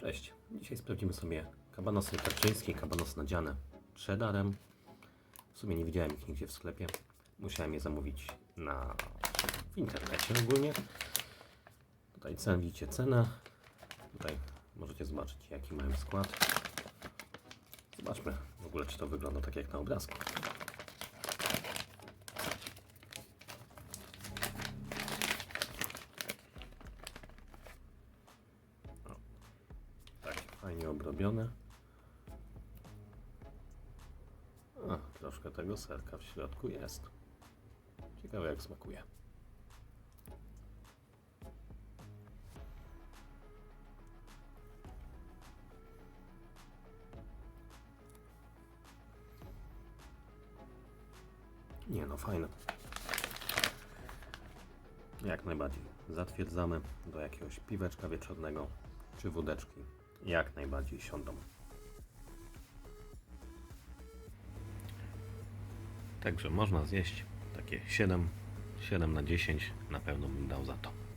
Cześć. Dzisiaj sprawdzimy sobie kabanosy tarczyńskie, kabanosy nadziane cheddarem. W sumie nie widziałem ich nigdzie w sklepie. Musiałem je zamówić na, w internecie ogólnie. Tutaj cenę widzicie cenę. Tutaj możecie zobaczyć jaki mają skład. Zobaczmy w ogóle czy to wygląda tak jak na obrazku. Tak, fajnie obrobione. A, troszkę tego serka w środku jest. Ciekawe jak smakuje. Nie no, fajne. Jak najbardziej. Zatwierdzamy do jakiegoś piweczka wieczornego czy wódeczki. Jak najbardziej siądą. Także można zjeść takie 7, 7 na 10 na pewno bym dał za to.